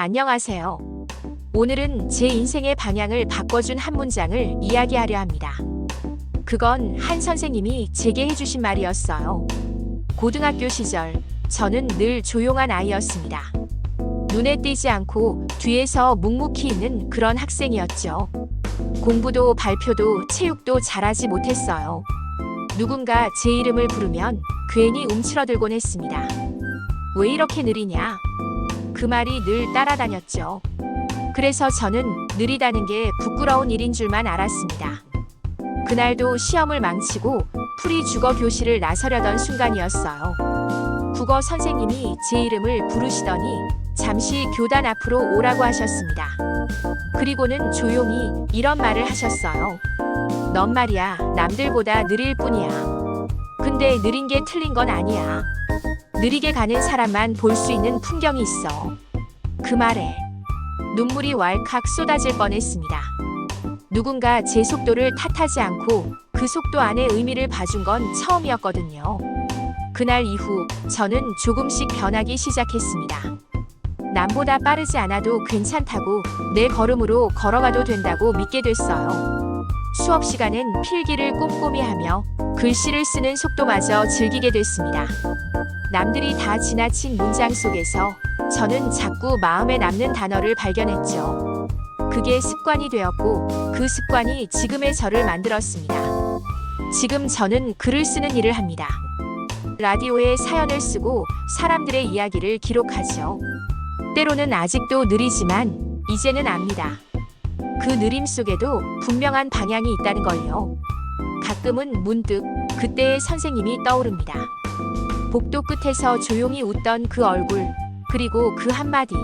안녕하세요. 오늘은 제 인생의 방향을 바꿔준 한 문장을 이야기하려 합니다. 그건 한 선생님이 제게 해주신 말이었어요. 고등학교 시절, 저는 늘 조용한 아이였습니다. 눈에 띄지 않고 뒤에서 묵묵히 있는 그런 학생이었죠. 공부도 발표도 체육도 잘하지 못했어요. 누군가 제 이름을 부르면 괜히 움츠러들곤 했습니다. 왜 이렇게 느리냐? 그 말이 늘 따라다녔죠. 그래서 저는 느리다는 게 부끄러운 일인 줄만 알았습니다. 그날도 시험을 망치고 풀이 죽어 교실을 나서려던 순간이었어요. 국어 선생님이 제 이름을 부르시더니 잠시 교단 앞으로 오라고 하셨습니다. 그리고는 조용히 이런 말을 하셨어요. 넌 말이야, 남들보다 느릴 뿐이야. 근데 느린 게 틀린 건 아니야. 느리게 가는 사람만 볼 수 있는 풍경이 있어. 그 말에 눈물이 왈칵 쏟아질 뻔했습니다. 누군가 제 속도를 탓하지 않고 그 속도 안에 의미를 봐준 건 처음이었거든요. 그날 이후 저는 조금씩 변하기 시작했습니다. 남보다 빠르지 않아도 괜찮다고 내 걸음으로 걸어가도 된다고 믿게 됐어요. 수업 시간엔 필기를 꼼꼼히 하며 글씨를 쓰는 속도마저 즐기게 됐습니다. 남들이 다 지나친 문장 속에서 저는 자꾸 마음에 남는 단어를 발견했죠. 그게 습관이 되었고 그 습관이 지금의 저를 만들었습니다. 지금 저는 글을 쓰는 일을 합니다. 라디오에 사연을 쓰고 사람들의 이야기를 기록하죠. 때로는 아직도 느리지만 이제는 압니다. 그 느림 속에도 분명한 방향이 있다는 걸요. 가끔은 문득 그때의 선생님이 떠오릅니다. 복도 끝에서 조용히 웃던 그 얼굴, 그리고 그 한마디.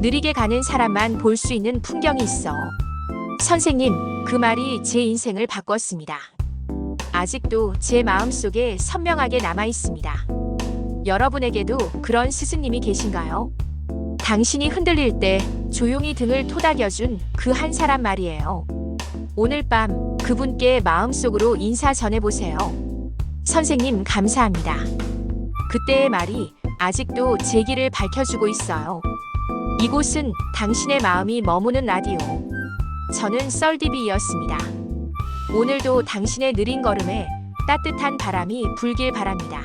느리게 가는 사람만 볼 수 있는 풍경이 있어. 선생님, 그 말이 제 인생을 바꿨습니다. 아직도 제 마음속에 선명하게 남아 있습니다. 여러분에게도 그런 스승님이 계신가요? 당신이 흔들릴 때 조용히 등을 토닥여준 그 한 사람 말이에요. 오늘 밤 그분께 마음속으로 인사 전해보세요. 선생님, 감사합니다. 그때의 말이 아직도 제 길을 밝혀주고 있어요. 이곳은 당신의 마음이 머무는 라디오. 저는 썰디비였습니다. 오늘도 당신의 느린 걸음에 따뜻한 바람이 불길 바랍니다.